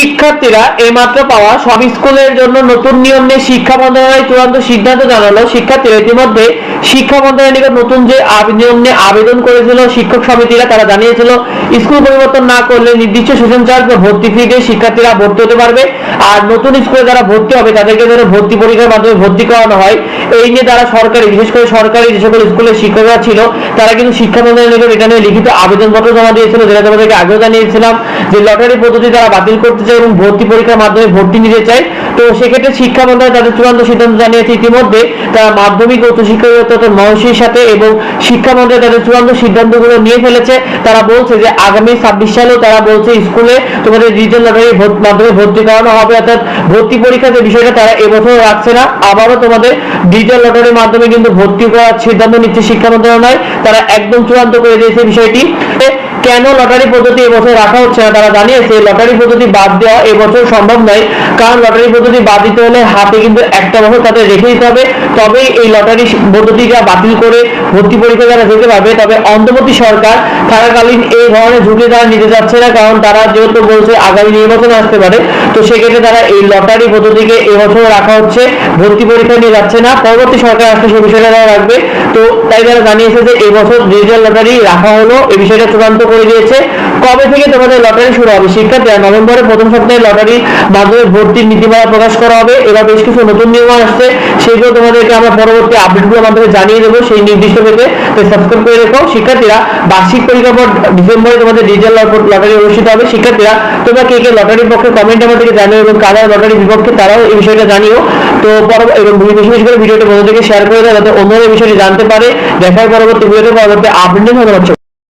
শিক্ষার্থীরা এইমাত্র পাওয়া সব স্কুলের জন্য নতুন নিয়ম নিয়ে শিক্ষা মন্ত্রণালয় চূড়ান্ত সিদ্ধান্ত জানালো। শিক্ষার্থীরা ইতিমধ্যে শিক্ষা মন্ত্রণালয়ের নিকট নতুন যে নিয়ম নিয়ে আবেদন করেছিল শিক্ষক সমিতিরা, তারা জানিয়েছিল, স্কুল পরিবর্তন না করলে নির্দিষ্ট সেশন চার্জ বা ভর্তি ফি দিয়ে শিক্ষার্থীরা ভর্তি হতে পারবে। আর নতুন স্কুলে যারা ভর্তি হবে, তাদেরকে যেন ভর্তি পরীক্ষার মাধ্যমে ভর্তি করানো হয়। এই নিয়ে তারা সরকারি, বিশেষ করে সরকারি যে সকল স্কুলের শিক্ষকরা ছিল, তারা কিন্তু শিক্ষা মন্ত্রণালয়ের নিকট এটা নিয়ে লিখিত আবেদনপত্র জমা দিয়েছিল, যেটা তোমাদেরকে আগেও জানিয়েছিলাম যে লটারি পদ্ধতি তারা বাতিল করতে চায় এবং ভর্তি পরীক্ষার মাধ্যমে ভর্তি নিতে চায়। তো সেক্ষেত্রে শিক্ষা মন্ত্রণালয় তাদের চূড়ান্ত সিদ্ধান্ত জানিয়েছে ইতিমধ্যে। তারা মাধ্যমিক ও উচ্চশিক্ষা অধিদপ্তর মহর্ষির সাথে এবং শিক্ষা মন্ত্রণালয় তাদের চূড়ান্ত সিদ্ধান্তগুলো নিয়ে ফেলেছে। তারা বলছে যে আগামী ছাব্বিশ সালেও তারা বলছে স্কুলে তোমাদের ডিজিটাল লটারি মাধ্যমে ভর্তি করানো হবে। অর্থাৎ ভর্তি পরীক্ষা যে বিষয়টা তারা এবছর রাখছে না। আবারও তোমাদের ডিজিটাল লটারির মাধ্যমে কিন্তু ভর্তি করার সিদ্ধান্ত নিচ্ছে শিক্ষা মন্ত্রণালয় তারা একদম চূড়ান্ত করে দিয়েছে বিষয়টি। কেন লটারি পদ্ধতি এবছর রাখা হচ্ছে না তারা জানিয়েছে লটারি পদ্ধতি বাদ দেওয়া এবছর সম্ভব নয়। কারণ লটারি পদ্ধতি বাদ দিতে হলে হাতে কিন্তু একটা বছর তাদের রেখে দিতে হবে। তবেই এই লটারি পদ্ধতিটা বাতিল করে ভর্তি পরীক্ষা তারা যেতে পারবে, তবে অন্তর্বর্তী সরকার থাকাকালীন এই ধরনের ঝুঁকি তারা নিতে যাচ্ছে না, কারণ তারা যেহেতু বলছে আগামী নির্বাচন আসতে পারে, তো সেক্ষেত্রে তারা এই লটারি পদ্ধতিকে এবছর রাখা হচ্ছে, ভর্তি পরীক্ষা নিয়ে যাচ্ছে না, পরবর্তী সরকার আসলে সেই বিষয়টা তারা রাখবে। তো তাই তারা জানিয়েছে যে এবছর বছর ডিজিটাল লটারি রাখা হলো এই বিষয়টা চূড়ান্ত করে দিয়েছে। কবে থেকে তোমাদের লটারি শুরু হবে? শিক্ষার্থীরা নভেম্বরের প্রথম সপ্তাহে লটারি মাধ্যমে ভর্তির নীতিমালা প্রকাশ করা হবে। এবার বেশ কিছু নতুন নিয়ম আসছে। সেগুলো তোমাদেরকে আমরা পরবর্তী আপডেটগুলোর মাধ্যমে জানিয়ে দেবো। সেই নির্দিষ্ট পেতে তো সাবস্ক্রাইব করে রেখো। শিক্ষার্থীরা, বার্ষিক পরীক্ষার পর ডিসেম্বরে তোমাদের ডিজিটাল লটারি অনুষ্ঠিত হবে। শিক্ষার্থীরা, তোমরা কে কে লটারির পক্ষে কমেন্ট আমাদেরকে জানিও এবং কারা লটারির বিপক্ষে তারাও এই বিষয়টা জানিও। তো এবং বেশি বেশি করে ভিডিওটা বন্ধুদেরকে শেয়ার করে দাও যাতে অন্যরা বিষয়টি জানতে পারে। দেখার পরবর্তী ভিডিওতে পরবর্তী আপডেট ধন্যবাদ